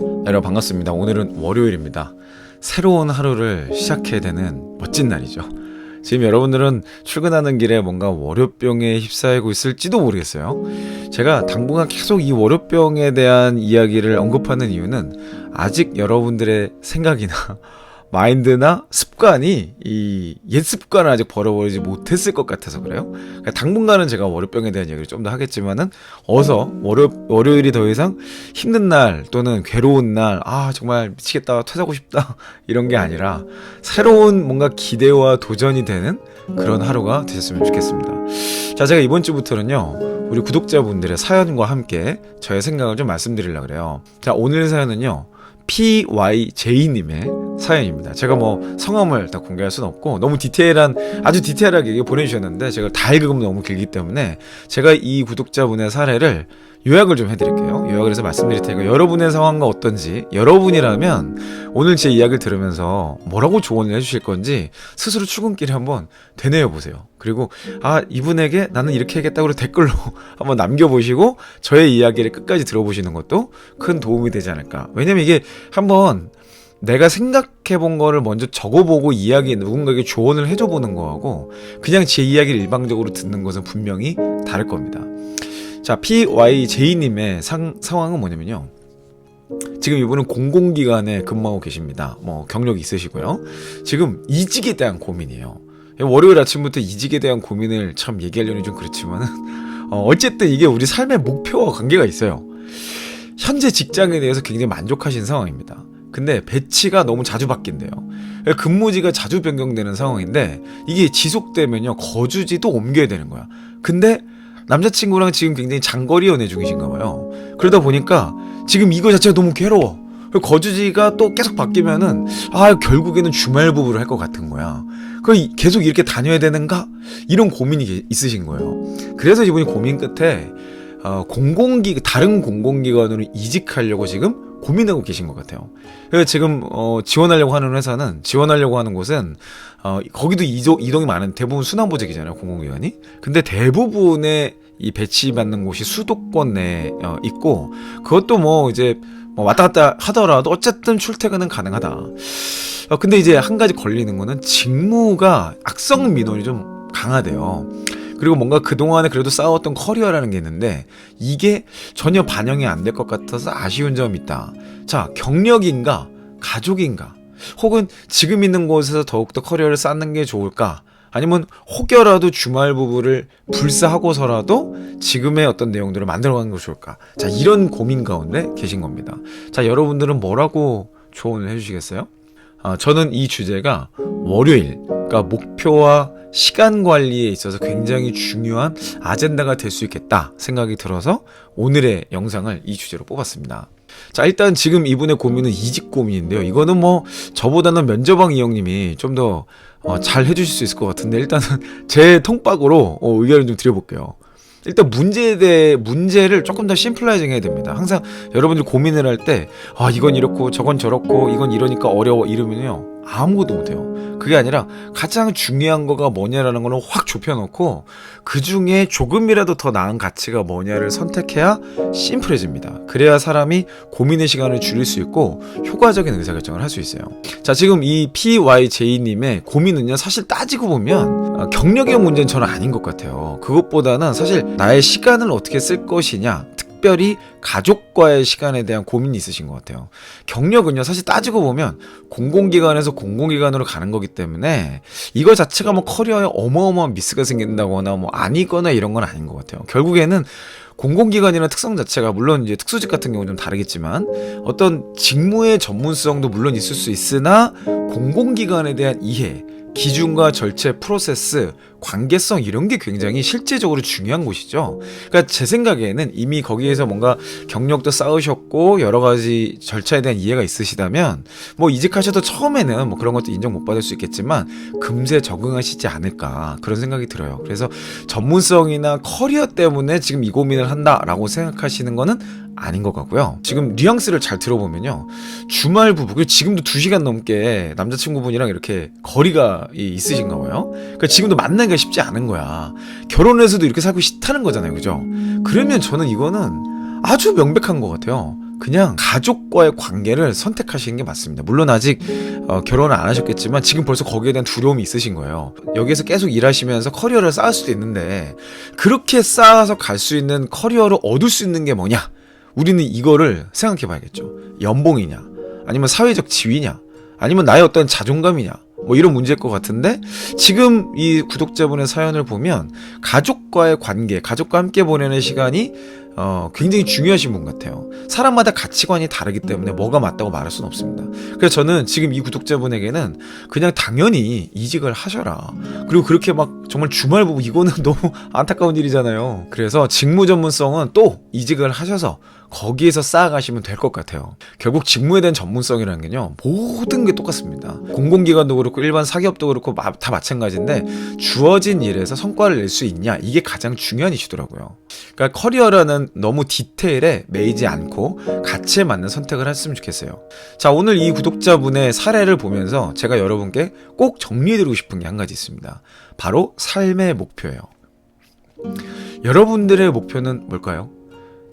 네, 여러분 반갑습니다. 오늘은 월요일입니다. 새로운 하루를 시작해야 되는 멋진 날이죠. 지금 여러분들은 출근하는 길에 뭔가 월요병에 휩싸이고 있을지도 모르겠어요. 제가 당분간 계속 이 월요병에 대한 이야기를 언급하는 이유는 아직 여러분들의 생각이나 마인드나 습관이 이 옛 습관을 아직 버려버리지 못했을 것 같아서 그래요. 그러니까 당분간은 제가 월요병에 대한 얘기를 좀 더 하겠지만은 어서 월요 월요일이 더 이상 힘든 날 또는 괴로운 날, 아 정말 미치겠다, 퇴사하고 싶다 이런 게 아니라 새로운 뭔가 기대와 도전이 되는 그런 하루가 되셨으면 좋겠습니다. 자, 제가 이번 주부터는요 우리 구독자분들의 사연과 함께 저의 생각을 좀 말씀드리려고 그래요. 자, 오늘 사연은요. PYJ님의 사연입니다. 제가 뭐 성함을 다 공개할 수는 없고 너무 디테일한 아주 디테일하게 보내주셨는데 제가 다 읽으면 너무 길기 때문에 제가 이 구독자분의 사례를 요약을 좀 해드릴게요. 요약을 해서 말씀드릴 테니까 여러분의 상황과 어떤지 여러분이라면 오늘 제 이야기를 들으면서 뭐라고 조언을 해주실 건지 스스로 출근길에 한번 되뇌어 보세요. 그리고 아 이분에게 나는 이렇게 하겠다고 댓글로 한번 남겨보시고 저의 이야기를 끝까지 들어보시는 것도 큰 도움이 되지 않을까. 왜냐면 이게 한번 내가 생각해 본 거를 먼저 적어보고 이야기 누군가에게 조언을 해줘 보는 거하고 그냥 제 이야기를 일방적으로 듣는 것은 분명히 다를 겁니다. 자, PYJ님의 상, 상황은 뭐냐면요. 지금 이분은 공공기관에 근무하고 계십니다. 뭐 경력이 있으시고요. 지금 이직에 대한 고민이에요. 월요일 아침부터 이직에 대한 고민을 참 얘기하려니 좀 그렇지만은 어, 어쨌든 이게 우리 삶의 목표와 관계가 있어요. 현재 직장에 대해서 굉장히 만족하신 상황입니다. 근데 배치가 너무 자주 바뀐대요. 근무지가 자주 변경되는 상황인데 이게 지속되면요 거주지도 옮겨야 되는 거야. 근데 남자친구랑 지금 굉장히 장거리 연애 중이신가 봐요. 그러다 보니까 지금 이거 자체가 너무 괴로워. 거주지가 또 계속 바뀌면은 아 결국에는 주말 부부를 할 것 같은 거야. 그 계속 이렇게 다녀야 되는가 이런 고민이 있으신 거예요. 그래서 이분이 고민 끝에 어, 공공기 다른 공공기관으로 이직하려고 지금 고민하고 계신 것 같아요. 그래서 지금 어, 지원하려고 하는 회사는 지원하려고 하는 곳은 어, 거기도 이동, 이동이 많은 대부분 순환보직이잖아요 공공기관이. 근데 대부분의 이 배치받는 곳이 수도권 내에 어, 있고 그것도 뭐 이제 뭐 왔다 갔다 하더라도 어쨌든 출퇴근은 가능하다. 어, 근데 이제 한 가지 걸리는 거는 직무가 악성 민원이 좀 강하대요. 그리고 뭔가 그동안에 그래도 쌓아왔던 커리어라는 게 있는데 이게 전혀 반영이 안 될 것 같아서 아쉬운 점이 있다. 자, 경력인가? 가족인가? 혹은 지금 있는 곳에서 더욱더 커리어를 쌓는 게 좋을까? 아니면 혹여라도 주말 부부를 불사하고서라도 지금의 어떤 내용들을 만들어가는 게 좋을까? 자, 이런 고민 가운데 계신 겁니다. 자, 여러분들은 뭐라고 조언을 해주시겠어요? 아, 저는 이 주제가 월요일, 그러니까 목표와 시간 관리에 있어서 굉장히 중요한 아젠다가 될 수 있겠다 생각이 들어서 오늘의 영상을 이 주제로 뽑았습니다. 자, 일단 지금 이분의 고민은 이직 고민인데요. 이거는 뭐 저보다는 면접왕 이 형님이 좀 더 어, 잘 해주실 수 있을 것 같은데 일단은 제 통박으로 어, 의견을 좀 드려볼게요. 일단 문제에 대해 문제를 조금 더 심플라이징 해야 됩니다. 항상 여러분들 고민을 할 때 아 이건 이렇고 저건 저렇고 이건 이러니까 어려워 이러면요 아무것도 못해요. 그게 아니라 가장 중요한 거가 뭐냐라는 거는 확 좁혀놓고 그 중에 조금이라도 더 나은 가치가 뭐냐를 선택해야 심플해집니다. 그래야 사람이 고민의 시간을 줄일 수 있고 효과적인 의사결정을 할 수 있어요. 자 지금 이 PYJ님의 고민은요 사실 따지고 보면 어, 경력의 문제는 저는 아닌 것 같아요. 그것보다는 사실 나의 시간을 어떻게 쓸 것이냐 특별히 가족과의 시간에 대한 고민이 있으신 것 같아요. 경력은요, 사실 따지고 보면 공공기관에서 공공기관으로 가는 거기 때문에 이거 자체가 뭐 커리어에 어마어마한 미스가 생긴다거나 뭐 아니거나 이런 건 아닌 것 같아요. 결국에는 공공기관이라는 특성 자체가 물론 이제 특수직 같은 경우는 좀 다르겠지만 어떤 직무의 전문성도 물론 있을 수 있으나 공공기관에 대한 이해, 기준과 절차, 프로세스, 관계성 이런 게 굉장히 실제적으로 중요한 곳이죠. 그러니까 제 생각에는 이미 거기에서 뭔가 경력도 쌓으셨고 여러 가지 절차에 대한 이해가 있으시다면 뭐 이직하셔도 처음에는 뭐 그런 것도 인정 못 받을 수 있겠지만 금세 적응하시지 않을까 그런 생각이 들어요. 그래서 전문성이나 커리어 때문에 지금 이 고민을 한다라고 생각하시는 거는 아닌 것 같고요. 지금 뉘앙스를 잘 들어보면요. 주말 부부, 그리고 지금도 2시간 넘게 남자친구분이랑 이렇게 거리가 이- 있으신가 봐요. 그러니까 지금도 만나기가 쉽지 않은 거야. 결혼해서도 이렇게 살고 싶다는 거잖아요. 그죠? 그러면 저는 이거는 아주 명백한 것 같아요. 그냥 가족과의 관계를 선택하시는 게 맞습니다. 물론 아직 어, 결혼을 안 하셨겠지만 지금 벌써 거기에 대한 두려움이 있으신 거예요. 여기에서 계속 일하시면서 커리어를 쌓을 수도 있는데 그렇게 쌓아서 갈 수 있는 커리어를 얻을 수 있는 게 뭐냐? 우리는 이거를 생각해 봐야겠죠. 연봉이냐? 아니면 사회적 지위냐? 아니면 나의 어떤 자존감이냐? 뭐 이런 문제일 것 같은데 지금 이 구독자분의 사연을 보면 가족과의 관계, 가족과 함께 보내는 시간이 어, 굉장히 중요하신 분 같아요. 사람마다 가치관이 다르기 때문에 뭐가 맞다고 말할 수는 없습니다. 그래서 저는 지금 이 구독자분에게는 그냥 당연히 이직을 하셔라. 그리고 그렇게 막 정말 주말 부부 이거는 너무 안타까운 일이잖아요. 그래서 직무 전문성은 또 이직을 하셔서 거기에서 쌓아가시면 될 것 같아요. 결국 직무에 대한 전문성이라는 게요, 모든 게 똑같습니다. 공공기관도 그렇고 일반 사기업도 그렇고 마- 다 마찬가지인데 주어진 일에서 성과를 낼 수 있냐 이게 가장 중요한 이슈더라고요. 그러니까 커리어라는 너무 디테일에 매이지 않고 가치에 맞는 선택을 했으면 좋겠어요. 자 오늘 이 구독자분의 사례를 보면서 제가 여러분께 꼭 정리해드리고 싶은 게 한 가지 있습니다. 바로 삶의 목표예요. 여러분들의 목표는 뭘까요?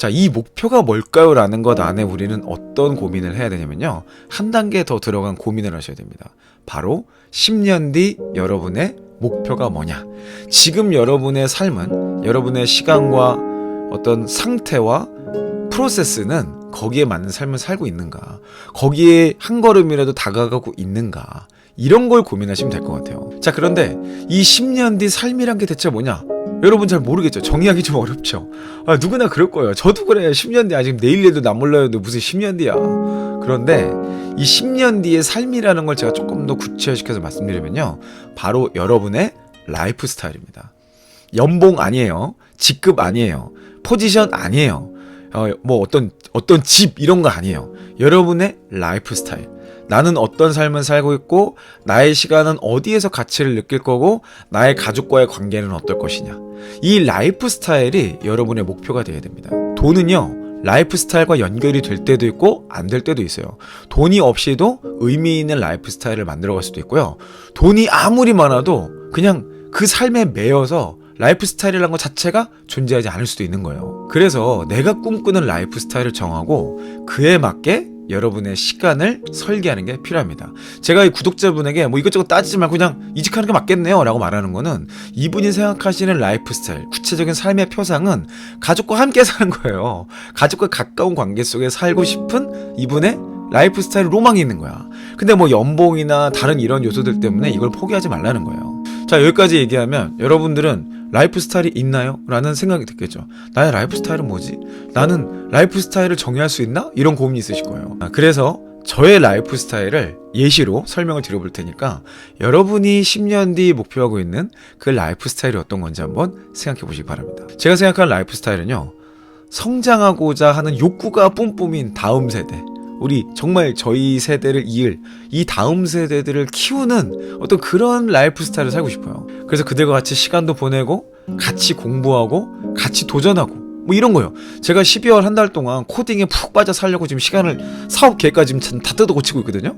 자, 이 목표가 뭘까요? 라는 것 안에 우리는 어떤 고민을 해야 되냐면요. 한 단계 더 들어간 고민을 하셔야 됩니다. 바로 10년 뒤 여러분의 목표가 뭐냐. 지금 여러분의 삶은 여러분의 시간과 어떤 상태와 프로세스는 거기에 맞는 삶을 살고 있는가. 거기에 한 걸음이라도 다가가고 있는가. 이런 걸 고민하시면 될 것 같아요. 자, 그런데 이 10년 뒤 삶이란 게 대체 뭐냐? 여러분 잘 모르겠죠. 정의하기 좀 어렵죠. 아, 누구나 그럴 거예요. 저도 그래요. 10년 뒤 아직 내일에도 남 몰라요도 무슨 10년 뒤야. 그런데 이 10년 뒤의 삶이라는 걸 제가 조금 더 구체화시켜서 말씀드리면요. 바로 여러분의 라이프 스타일입니다. 연봉 아니에요. 직급 아니에요. 포지션 아니에요. 어, 뭐 어떤 어떤 집 이런 거 아니에요. 여러분의 라이프 스타일. 나는 어떤 삶을 살고 있고 나의 시간은 어디에서 가치를 느낄 거고 나의 가족과의 관계는 어떨 것이냐. 이 라이프 스타일이 여러분의 목표가 되어야 됩니다. 돈은요. 라이프 스타일과 연결이 될 때도 있고 안 될 때도 있어요. 돈이 없이도 의미 있는 라이프 스타일을 만들어 갈 수도 있고요. 돈이 아무리 많아도 그냥 그 삶에 매여서 라이프 스타일이라는 것 자체가 존재하지 않을 수도 있는 거예요. 그래서 내가 꿈꾸는 라이프 스타일을 정하고 그에 맞게 여러분의 시간을 설계하는 게 필요합니다. 제가 이 구독자분에게 뭐 이것저것 따지지 말고 그냥 이직하는 게 맞겠네요 라고 말하는 거는 이분이 생각하시는 라이프 스타일, 구체적인 삶의 표상은 가족과 함께 사는 거예요. 가족과 가까운 관계 속에 살고 싶은 이분의 라이프 스타일 로망이 있는 거야. 근데 뭐 연봉이나 다른 이런 요소들 때문에 이걸 포기하지 말라는 거예요. 자, 여기까지 얘기하면 여러분들은 라이프 스타일이 있나요? 라는 생각이 듣겠죠. 나의 라이프 스타일은 뭐지? 나는 라이프 스타일을 정의할 수 있나? 이런 고민이 있으실 거예요. 아, 그래서 저의 라이프 스타일을 예시로 설명을 드려볼 테니까 여러분이 10년 뒤 목표하고 있는 그 라이프 스타일이 어떤 건지 한번 생각해 보시기 바랍니다. 제가 생각하는 라이프 스타일은요. 성장하고자 하는 욕구가 뿜뿜인 다음 세대. 우리 정말 저희 세대를 이을 이 다음 세대들을 키우는 어떤 그런 라이프 스타일을 살고 싶어요. 그래서 그들과 같이 시간도 보내고 같이 공부하고 같이 도전하고 뭐 이런 거요. 제가 12월 한 달 동안 코딩에 푹 빠져 살려고 지금 시간을 사업 계획까지 지금 다 뜯어 고치고 있거든요.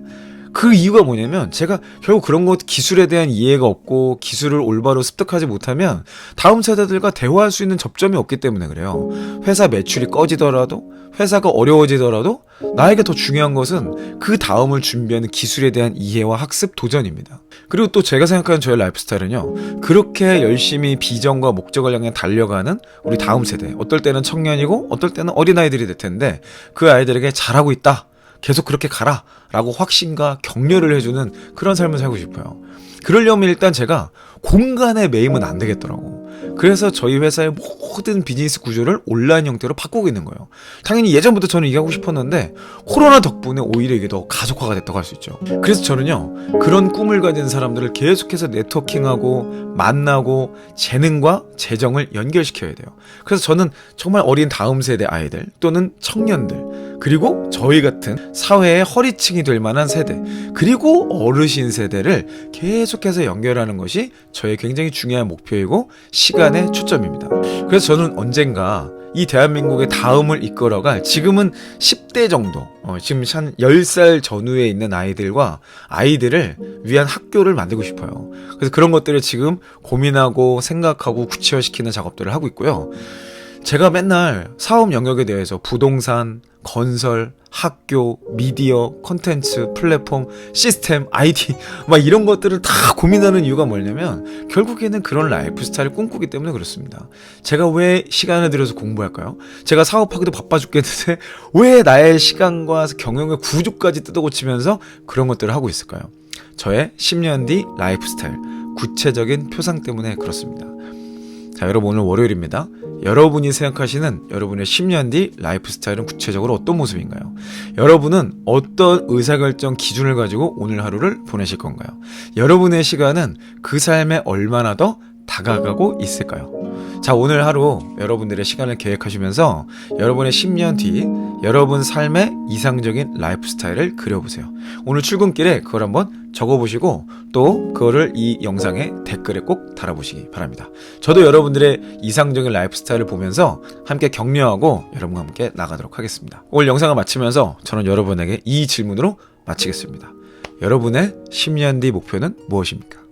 그 이유가 뭐냐면 제가 결국 그런 것 기술에 대한 이해가 없고 기술을 올바로 습득하지 못하면 다음 세대들과 대화할 수 있는 접점이 없기 때문에 그래요. 회사 매출이 꺼지더라도 회사가 어려워지더라도 나에게 더 중요한 것은 그 다음을 준비하는 기술에 대한 이해와 학습 도전입니다. 그리고 또 제가 생각하는 저의 라이프 스타일은요. 그렇게 열심히 비전과 목적을 향해 달려가는 우리 다음 세대. 어떨 때는 청년이고 어떨 때는 어린아이들이 될 텐데 그 아이들에게 잘하고 있다. 계속 그렇게 가라. 라고 확신과 격려를 해주는 그런 삶을 살고 싶어요. 그러려면 일단 제가 공간에 매이면 안 되겠더라고. 그래서 저희 회사의 모든 비즈니스 구조를 온라인 형태로 바꾸고 있는 거예요. 당연히 예전부터 저는 이게 하고 싶었는데 코로나 덕분에 오히려 이게 더 가속화가 됐다고 할 수 있죠. 그래서 저는요 그런 꿈을 가진 사람들을 계속해서 네트워킹하고 만나고 재능과 재정을 연결시켜야 돼요. 그래서 저는 정말 어린 다음 세대 아이들 또는 청년들 그리고 저희 같은 사회의 허리층이 될 만한 세대 그리고 어르신 세대를 계속해서 연결하는 것이 저의 굉장히 중요한 목표이고 시간의 초점입니다. 그래서 저는 언젠가 이 대한민국의 다음을 이끌어갈 지금은 10대 정도, 어, 지금 한 10살 전후에 있는 아이들과 아이들을 위한 학교를 만들고 싶어요. 그래서 그런 것들을 지금 고민하고 생각하고 구체화시키는 작업들을 하고 있고요. 제가 맨날 사업 영역에 대해서 부동산, 건설, 학교, 미디어, 컨텐츠, 플랫폼, 시스템, IT 막 이런 것들을 다 고민하는 이유가 뭐냐면 결국에는 그런 라이프 스타일을 꿈꾸기 때문에 그렇습니다. 제가 왜 시간을 들여서 공부할까요? 제가 사업하기도 바빠 죽겠는데 왜 나의 시간과 경영의 구조까지 뜯어고치면서 그런 것들을 하고 있을까요? 저의 10년 뒤 라이프 스타일, 구체적인 표상 때문에 그렇습니다. 자, 여러분 오늘 월요일입니다. 여러분이 생각하시는 여러분의 10년 뒤 라이프 스타일은 구체적으로 어떤 모습인가요? 여러분은 어떤 의사결정 기준을 가지고 오늘 하루를 보내실 건가요? 여러분의 시간은 그 삶에 얼마나 더 다가가고 있을까요? 자, 오늘 하루 여러분들의 시간을 계획하시면서 여러분의 10년 뒤 여러분 삶의 이상적인 라이프 스타일을 그려보세요. 오늘 출근길에 그걸 한번 적어보시고 또 그거를 이 영상에 댓글에 꼭 달아보시기 바랍니다. 저도 여러분들의 이상적인 라이프 스타일을 보면서 함께 격려하고 여러분과 함께 나가도록 하겠습니다. 오늘 영상을 마치면서 저는 여러분에게 이 질문으로 마치겠습니다. 여러분의 10년 뒤 목표는 무엇입니까?